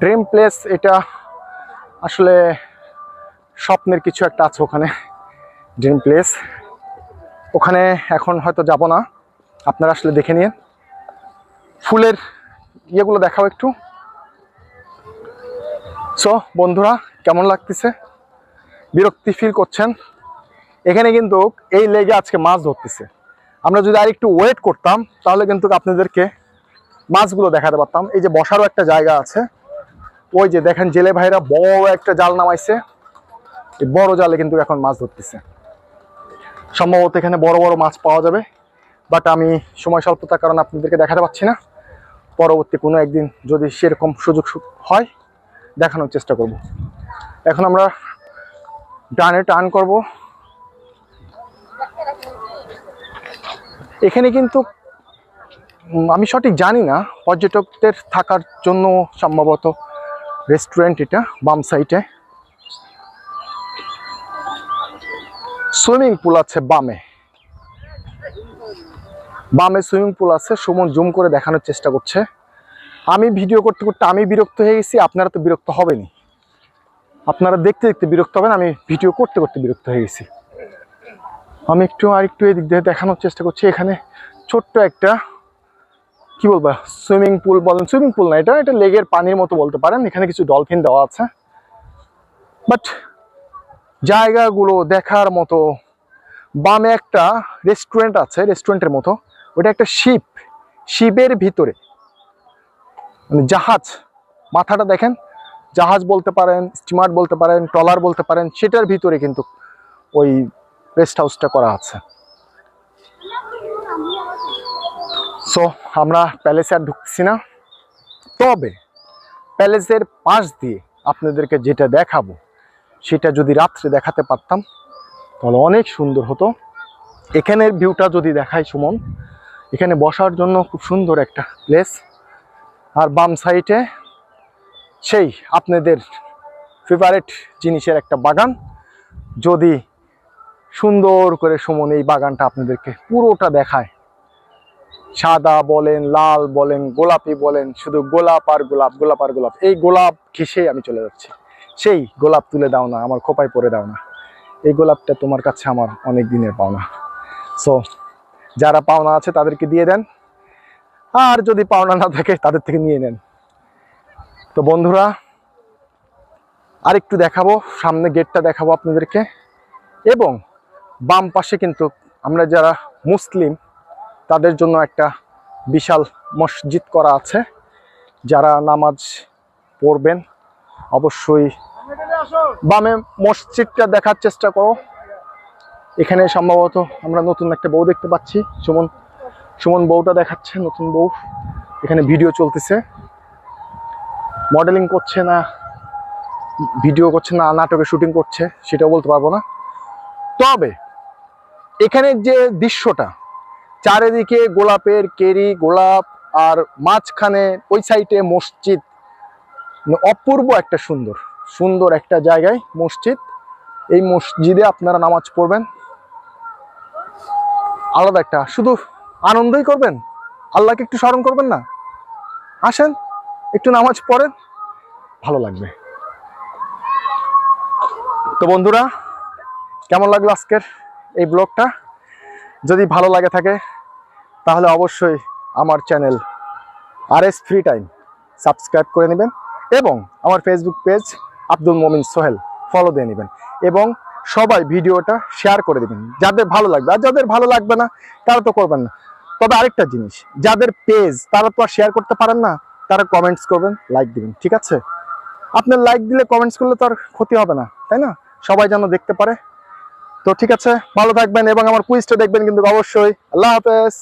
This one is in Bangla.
ড্রিম প্লেস এটা আসলে স্বপ্নের কিছু একটা আছে ওখানে ড্রিম প্লেস ওখানে এখন হয়তো যাব না, আপনারা আসলে দেখে নিন। ফুলের ইয়েগুলো দেখাও একটু। সো বন্ধুরা, কেমন লাগতেছে? বিরক্তি ফিল করছেন? এখানে কিন্তু এই লেগে আজকে মাছ ধরতেছে। আমরা যদি আর একটু ওয়েট করতাম, তাহলে কিন্তু আপনাদেরকে মাছগুলো দেখাতে পারতাম। এই যে বসারও একটা জায়গা আছে। ওই যে দেখেন জেলে ভাইরা বড় একটা জাল নামাইছে। বড় জালে কিন্তু এখন মাছ ধরতেছে। সম্ভবত এখানে বড় বড় মাছ পাওয়া যাবে। বাট আমি সময় স্বল্পতার কারণে আপনাদেরকে দেখাতে পাচ্ছি না। পরবর্তী কোনো একদিন যদি সেরকম সুযোগ হয়, দেখানোর চেষ্টা করব। এখন আমরা ডানে টান করব। এখানে কিন্তু আমি সঠিক জানি না। পর্যটকদের থাকার জন্য সম্ভবত রেস্টুরেন্ট এটা, বাম সাইডে। সুইমিং পুল আছে বামে। বামে সুইমিং পুল আছে, সুমন জুম করে দেখানোর চেষ্টা করছে। আমি ভিডিও করতে করতে আমি বিরক্ত হয়ে গেছি, আপনারা তো বিরক্ত হবেনই। আপনারা দেখতে দেখতে বিরক্ত হবেন, আমি ভিডিও করতে করতে বিরক্ত হয়ে গেছি। আমি একটু আর একটু এদিক দিয়ে দেখানোর চেষ্টা করছি, এখানে ছোট্ট একটা কি বলব সুইমিং পুল বলেন সুইমিং পুল না এটা এটা লেগের পানির মতো বলতে পারেন, এখানে কিছু ডলফিন দেওয়া আছে। বাট জায়গাগুলো দেখার মতো, বামে একটা রেস্টুরেন্ট আছে রেস্টুরেন্টের মতো, ওটা একটা শিপ, শিপের ভিতরে মানে জাহাজ, মাথাটা দেখেন, জাহাজ বলতে পারেন, স্টিমার বলতে পারেন, ট্রলার বলতে পারেন, সেটার ভিতরে কিন্তু ওই রেস্ট হাউসটা করা আছে। সো আমরা প্যালেসে আর ঢুকছি না। তবে প্যালেসের পাশ দিয়ে আপনাদেরকে যেটা দেখাবো, সেটা যদি রাত্রে দেখাতে পারতাম, তাহলে অনেক সুন্দর হতো। এখানের ভিউটা যদি দেখাই সুমন, এখানে বসার জন্য খুব সুন্দর একটা প্লেস আর বাম সাইডে সেই আপনাদের ফেভারেট জিনিসের একটা বাগান। যদি সুন্দর করে সুমন এই বাগানটা আপনাদেরকে পুরোটা দেখায় সাদা বলেন, লাল বলেন, গোলাপি বলেন, শুধু গোলাপ আর গোলাপ গোলাপ আর গোলাপ। এই গোলাপ ঘেসে আমি চলে যাচ্ছি। সেই গোলাপ তুলে দাও না, আমার খোপায় পরে দাও না। এই গোলাপটা তোমার কাছে আমার অনেক দিনের পাওনা। সো যারা পাওনা আছে তাদেরকে দিয়ে দেন। আর যদি পাওনা না থাকে, তাদের থেকে নিয়ে নেন। তো বন্ধুরা, আরেকটু দেখাবো, সামনে গেটটা দেখাবো আপনাদেরকে। এবং বাম পাশে কিন্তু আমরা যারা মুসলিম তাদের জন্য একটা বিশাল মসজিদ করা আছে। যারা নামাজ পড়বেন, অবশ্যই বামে মসজিদটা দেখার চেষ্টা করো। এখানে সম্ভবত আমরা নতুন একটা বউ দেখতে পাচ্ছি। সুমন সুমন বউটা দেখাচ্ছে, নতুন বউ। এখানে ভিডিও চলতেছে। মডেলিং করছে না, ভিডিও করছে না, নাটকে শুটিং করছে, সেটাও বলতে পারব না। তবে এখানে যে দৃশ্যটা চারিদিকে গোলাপের কেরি, গোলাপ আর মাঝখানে ওই সাইডে মসজিদ। অপূর্ব একটা সুন্দর সুন্দর একটা জায়গায় মসজিদ। এই মসজিদে আপনারা নামাজ পড়বেন। আলাদা একটা, শুধু আনন্দই করবেন? আল্লাহকে একটু স্মরণ করবেন না? আসেন, একটু নামাজ পড়েন, ভালো লাগবে। তো বন্ধুরা, কেমন লাগল আজকের এই ব্লগটা? যদি ভালো লাগে থাকে, তাহলে অবশ্যই আমার channel R S free time subscribe করে নেবেন এবং আমার Facebook page Abdul Momin Sohel follow দিয়ে নেবেন এবং সবাই ভিডিওটা শেয়ার করে দেবেন। যাদের ভালো লাগবে, আর যাদের ভালো লাগবে না, তারা তো করবেন না। তবে আরেকটা জিনিস, যাদের পেজ তারা তো আর শেয়ার করতে পারেন না, তারা কমেন্টস করবেন লাইক দিবেন, ঠিক আছে? আপনার লাইক দিলে কমেন্টস করলে তো আর ক্ষতি হবে না, তাই না? সবাই যেন দেখতে পারে তো ঠিক আছে ভালো থাকবেন এবং আমার কুইজটা দেখবেন কিন্তু অবশ্যই। আল্লাহ হাফেজ।